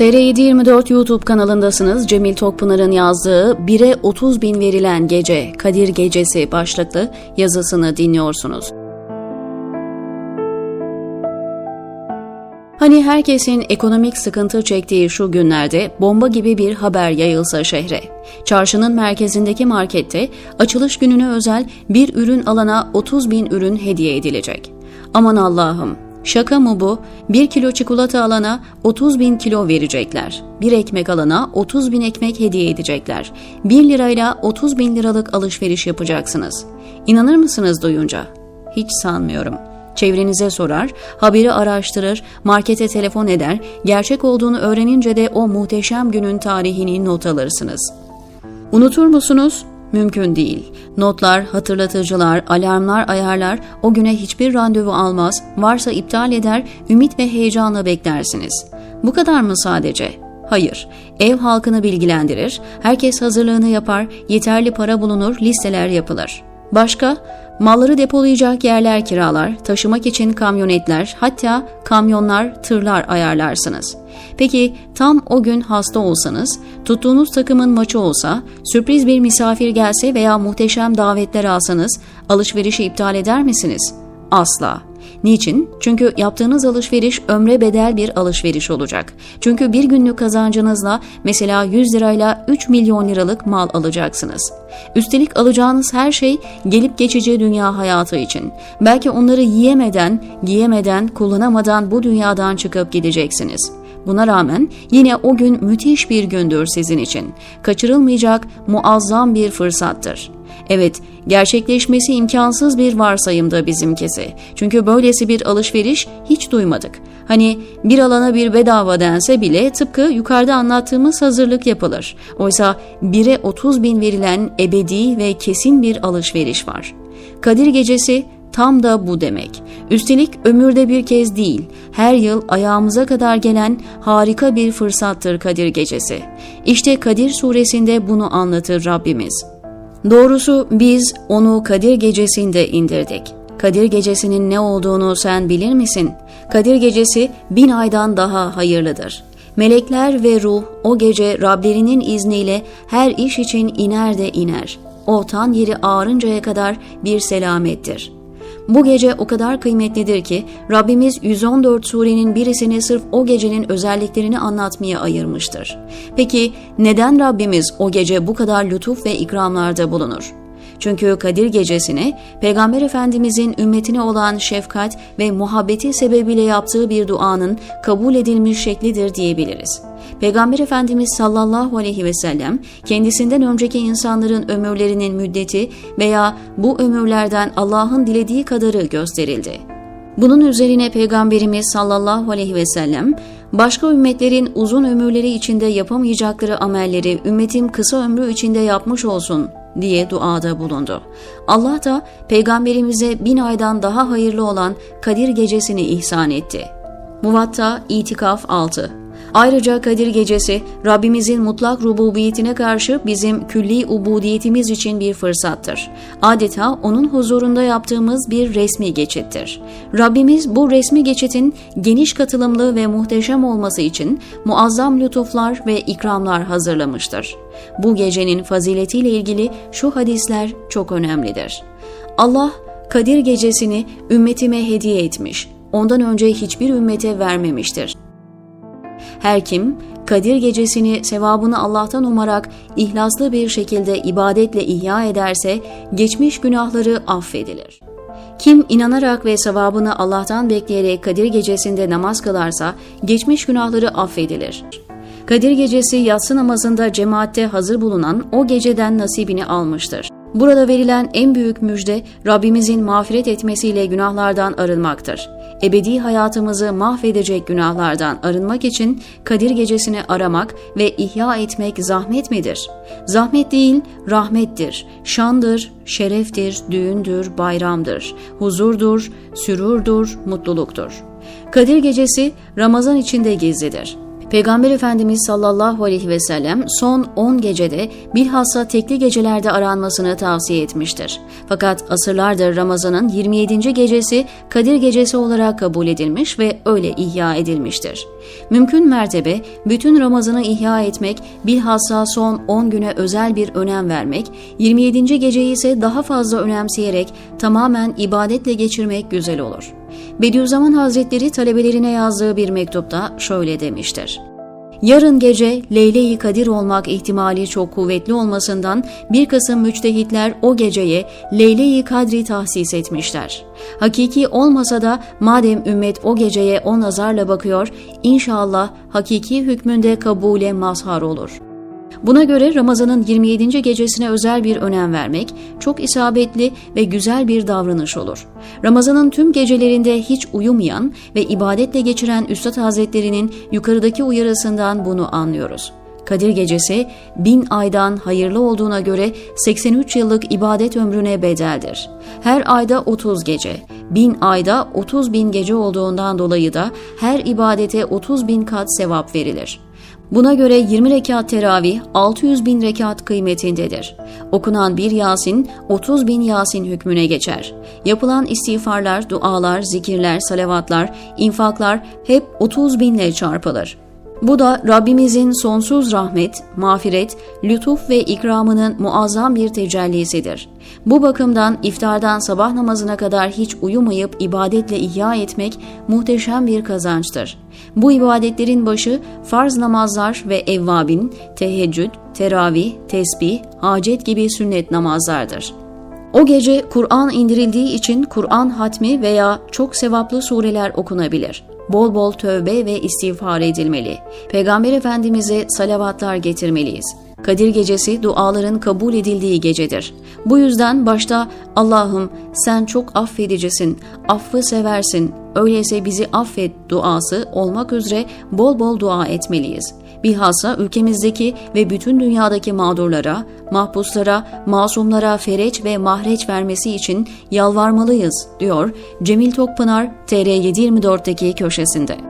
TR724 YouTube kanalındasınız. Cemil Tokpınar'ın yazdığı 1'e 30 bin verilen gece, Kadir Gecesi başlıklı yazısını dinliyorsunuz. Hani herkesin ekonomik sıkıntı çektiği şu günlerde bomba gibi bir haber yayılsa şehre. Çarşının merkezindeki markette açılış gününe özel bir ürün alana 30 bin ürün hediye edilecek. Aman Allah'ım Şaka mı bu? 1 kilo çikolata alana 30 bin kilo verecekler. Bir ekmek alana 30 bin ekmek hediye edecekler. 1 lirayla 30 bin liralık alışveriş yapacaksınız. İnanır mısınız duyunca? Hiç sanmıyorum. Çevrenize sorar, haberi araştırır, markete telefon eder, gerçek olduğunu öğrenince de o muhteşem günün tarihini not alırsınız. Unutur musunuz? Mümkün değil. Notlar, hatırlatıcılar, alarmlar ayarlar, o güne hiçbir randevu almaz, varsa iptal eder, ümit ve heyecanla beklersiniz. Bu kadar mı sadece? Hayır. Ev halkını bilgilendirir, herkes hazırlığını yapar, yeterli para bulunur, listeler yapılır. Başka? Malları depolayacak yerler kiralar, taşımak için kamyonetler, hatta kamyonlar, tırlar ayarlarsınız. Peki tam o gün hasta olsanız, tuttuğunuz takımın maçı olsa, sürpriz bir misafir gelse veya muhteşem davetler alsanız alışverişi iptal eder misiniz? Asla. Niçin? Çünkü yaptığınız alışveriş ömre bedel bir alışveriş olacak. Çünkü bir günlük kazancınızla mesela 100 lirayla 3 milyon liralık mal alacaksınız. Üstelik alacağınız her şey gelip geçici dünya hayatı için. Belki onları yiyemeden, giyemeden, kullanamadan bu dünyadan çıkıp gideceksiniz. Buna rağmen yine o gün müthiş bir gündür sizin için. Kaçırılmayacak muazzam bir fırsattır. Evet, gerçekleşmesi imkansız bir varsayımda bizimkisi. Çünkü böylesi bir alışveriş hiç duymadık. Hani bir alana bir bedava dense bile tıpkı yukarıda anlattığımız hazırlık yapılır. Oysa 1'e 30 bin verilen ebedi ve kesin bir alışveriş var. Kadir Gecesi tam da bu demek. Üstelik ömürde bir kez değil, her yıl ayağımıza kadar gelen harika bir fırsattır Kadir Gecesi. İşte Kadir suresinde bunu anlatır Rabbimiz. Doğrusu biz onu Kadir Gecesi'nde indirdik. Kadir Gecesi'nin ne olduğunu sen bilir misin? Kadir Gecesi bin aydan daha hayırlıdır. Melekler ve ruh o gece Rablerinin izniyle her iş için iner de iner. O tan yeri ağrıncaya kadar bir selamettir.'' Bu gece o kadar kıymetlidir ki Rabbimiz 114 surenin birisini sırf o gecenin özelliklerini anlatmaya ayırmıştır. Peki neden Rabbimiz o gece bu kadar lütuf ve ikramlarda bulunur? Çünkü Kadir gecesini Peygamber Efendimizin ümmetine olan şefkat ve muhabbeti sebebiyle yaptığı bir duanın kabul edilmiş şeklidir diyebiliriz. Peygamber Efendimiz sallallahu aleyhi ve sellem kendisinden önceki insanların ömürlerinin müddeti veya bu ömürlerden Allah'ın dilediği kadarı gösterildi. Bunun üzerine Peygamberimiz sallallahu aleyhi ve sellem başka ümmetlerin uzun ömürleri içinde yapamayacakları amelleri ümmetim kısa ömrü içinde yapmış olsun diye duada bulundu. Allah da peygamberimize bin aydan daha hayırlı olan Kadir gecesini ihsan etti. Muvatta İtikaf 6 Ayrıca Kadir Gecesi Rabbimizin mutlak rububiyetine karşı bizim külli ubudiyetimiz için bir fırsattır. Adeta onun huzurunda yaptığımız bir resmi geçittir. Rabbimiz bu resmi geçitin geniş katılımlı ve muhteşem olması için muazzam lütuflar ve ikramlar hazırlamıştır. Bu gecenin faziletiyle ilgili şu hadisler çok önemlidir. Allah Kadir gecesini ümmetime hediye etmiş. Ondan önce hiçbir ümmete vermemiştir. Her kim Kadir gecesini sevabını Allah'tan umarak ihlaslı bir şekilde ibadetle ihya ederse geçmiş günahları affedilir. Kim inanarak ve sevabını Allah'tan bekleyerek Kadir gecesinde namaz kılarsa geçmiş günahları affedilir. Kadir gecesi yatsı namazında cemaatte hazır bulunan o geceden nasibini almıştır. Burada verilen en büyük müjde Rabbimizin mağfiret etmesiyle günahlardan arınmaktır. Ebedi hayatımızı mahvedecek günahlardan arınmak için Kadir gecesini aramak ve ihya etmek zahmet midir? Zahmet değil, rahmettir, şandır, şereftir, düğündür, bayramdır, huzurdur, sürurdur, mutluluktur. Kadir gecesi Ramazan içinde gizlidir. Peygamber Efendimiz sallallahu aleyhi ve sellem son 10 gecede bilhassa tekli gecelerde aranmasını tavsiye etmiştir. Fakat asırlardır Ramazan'ın 27. gecesi Kadir Gecesi olarak kabul edilmiş ve öyle ihya edilmiştir. Mümkün mertebe bütün Ramazan'ı ihya etmek, bilhassa son 10 güne özel bir önem vermek, 27. geceyi ise daha fazla önemseyerek tamamen ibadetle geçirmek güzel olur. Bediüzzaman Hazretleri talebelerine yazdığı bir mektupta şöyle demiştir. Yarın gece Leyle-i Kadir olmak ihtimali çok kuvvetli olmasından bir kısım müçtehitler o geceye Leyle-i Kadri tahsis etmişler. Hakiki olmasa da madem ümmet o geceye o nazarla bakıyor, inşallah hakiki hükmünde kabule mazhar olur.'' Buna göre Ramazan'ın 27. gecesine özel bir önem vermek çok isabetli ve güzel bir davranış olur. Ramazan'ın tüm gecelerinde hiç uyumayan ve ibadetle geçiren Üstad Hazretleri'nin yukarıdaki uyarısından bunu anlıyoruz. Kadir Gecesi bin aydan hayırlı olduğuna göre 83 yıllık ibadet ömrüne bedeldir. Her ayda 30 gece, bin ayda 30 bin gece olduğundan dolayı da her ibadete 30 bin kat sevap verilir. Buna göre 20 rekat teravih 600 bin rekat kıymetindedir. Okunan bir Yasin 30 bin Yasin hükmüne geçer. Yapılan istiğfarlar, dualar, zikirler, salavatlar, infaklar hep 30 binle çarpılır. Bu da Rabbimizin sonsuz rahmet, mağfiret, lütuf ve ikramının muazzam bir tecellisidir. Bu bakımdan iftardan sabah namazına kadar hiç uyumayıp ibadetle ihya etmek muhteşem bir kazançtır. Bu ibadetlerin başı farz namazlar ve evvabin, teheccüd, teravih, tesbih, hacet gibi sünnet namazlardır. O gece Kur'an indirildiği için Kur'an hatmi veya çok sevaplı sureler okunabilir bol bol tövbe ve istiğfar edilmeli. Peygamber Efendimiz'e salavatlar getirmeliyiz. Kadir gecesi duaların kabul edildiği gecedir. Bu yüzden başta Allah'ım sen çok affedicisin, affı seversin, öyleyse bizi affet duası olmak üzere bol bol dua etmeliyiz. Bilhassa ülkemizdeki ve bütün dünyadaki mağdurlara, mahpuslara, masumlara fereç ve mahreç vermesi için yalvarmalıyız, diyor Cemil Tokpınar TR724'deki köşesinde.